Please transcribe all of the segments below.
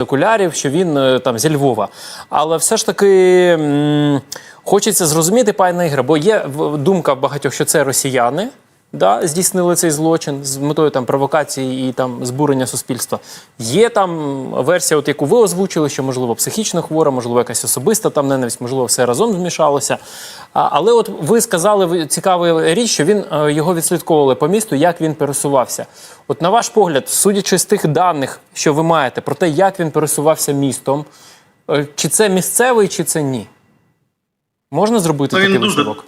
окулярів, що він е, там зі Львова. Але все ж таки хочеться зрозуміти, пане Ігоре, бо є думка багатьох, що це росіяни. Да, здійснили цей злочин з метою там провокації і там збурення суспільства. Є там версія, от яку ви озвучили, що можливо психічно хвора, можливо, якась особиста там ненависть, можливо, все разом змішалося. А, але от ви сказали цікаву річ, що він е, його відслідковували по місту, як він пересувався. От на ваш погляд, судячи з тих даних, що ви маєте, про те, як він пересувався містом, е, чи це місцевий, чи це ні? Можна зробити Ну, такий дуже- висновок?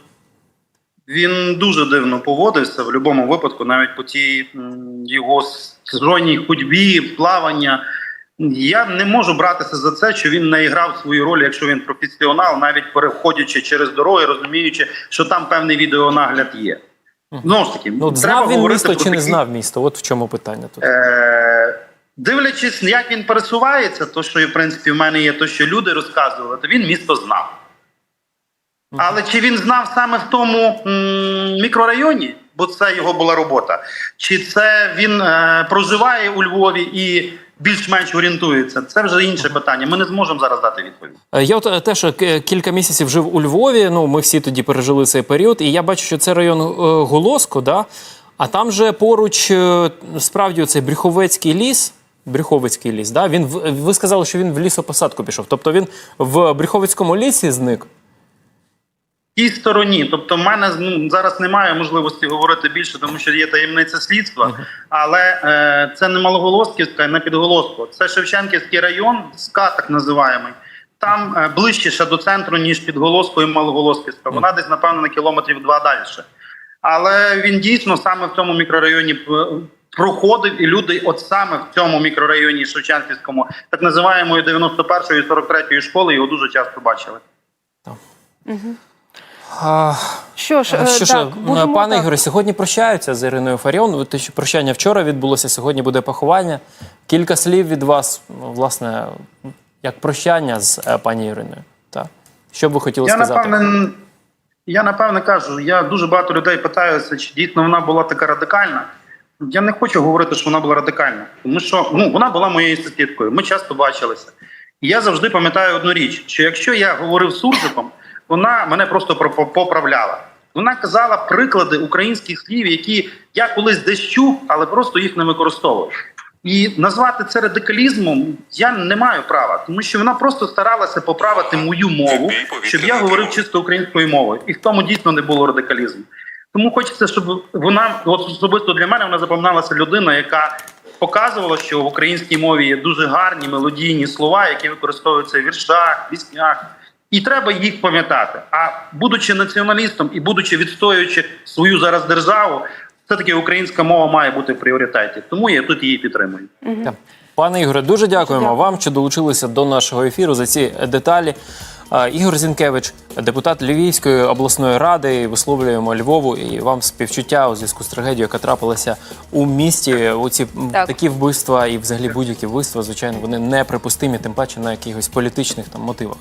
Він дуже дивно поводився в будь-якому випадку, навіть по тій його зроній ходьбі, плавання. Я не можу братися за це, що він не грав свою роль, якщо він професіонал, навіть переходячи через дороги, розуміючи, що там певний відеонагляд є. Знову ж таки, Ну, треба знав він місто про чи не знав місто? От в чому питання тут. Е, дивлячись, як він пересувається, то що в принципі в мене є, то що люди розказували, то він місто знав. Але чи він знав саме в тому м, мікрорайоні, бо це його була робота, чи це він е, проживає у Львові і більш-менш орієнтується? Це вже інше питання. Ми не зможемо зараз дати відповідь. Е, Я от е, теж е, кілька місяців жив у Львові. Ну, ми всі тоді пережили цей період, і я бачу, що це район е, Голоско, да? а там же поруч е, справді цей Брюховецький ліс. Брюховицький ліс, да? він ви сказали, що він в лісопосадку пішов. Тобто він в Брюховицькому лісі зник. Тій стороні. Тобто, в мене ну, зараз немає можливості говорити більше, тому що є таємниця слідства. Але е, це не Малоголосківська, не Підголоско. Це Шевченківський район, СКА так називаємо. Там е, ближче ще до центру, ніж Підголоско і Малоголосківська. Вона десь, напевно, на кілометрів два далі. Але він дійсно саме в цьому мікрорайоні е, проходив, і люди, от саме в цьому мікрорайоні Шевченківському, так називаємої 91-ї і 43-ї школи, його дуже часто бачили. А, Що ж, е, що ж, так, е, будемо пане так. Ігоре, сьогодні прощаються з Іриною Фаріон. Те, що прощання вчора відбулося, сьогодні буде поховання. Кілька слів від вас, ну, власне, як прощання з е, пані Іриною. Так. Що б ви хотіли Я сказати? напевне, я напевне кажу, я дуже багато людей питаюся, чи дійсно вона була така радикальна. Я не хочу говорити, що вона була радикальна, тому що ну, вона була моєю сусідкою. Ми часто бачилися. І я завжди пам'ятаю одну річ: що якщо я говорив з суржиком, вона мене просто про- поправляла. Вона казала приклади українських слів, які я колись десь чув, але просто їх не використовував. І назвати це радикалізмом я не маю права, тому що вона просто старалася поправити мою мову, щоб я говорив чисто українською мовою, і в тому дійсно не було радикалізму. Тому хочеться, щоб вона особисто для мене вона запам'яталася людина, яка показувала, що в українській мові є дуже гарні мелодійні слова, які використовуються в віршах, піснях. І треба їх пам'ятати. А будучи націоналістом і будучи відстоюючи свою зараз державу, все таки українська мова має бути в пріоритеті. Тому я тут її підтримую. Пане Ігоре, дуже дякуємо Дякую. вам, що долучилися до нашого ефіру за ці деталі. Ігор Зінкевич, депутат Львівської обласної ради, висловлюємо Львову і вам співчуття у зв'язку з трагедією, яка трапилася у місті. У ці Так. такі вбивства і взагалі будь-які вбивства, звичайно, вони неприпустимі, тим паче на якихось політичних там мотивах.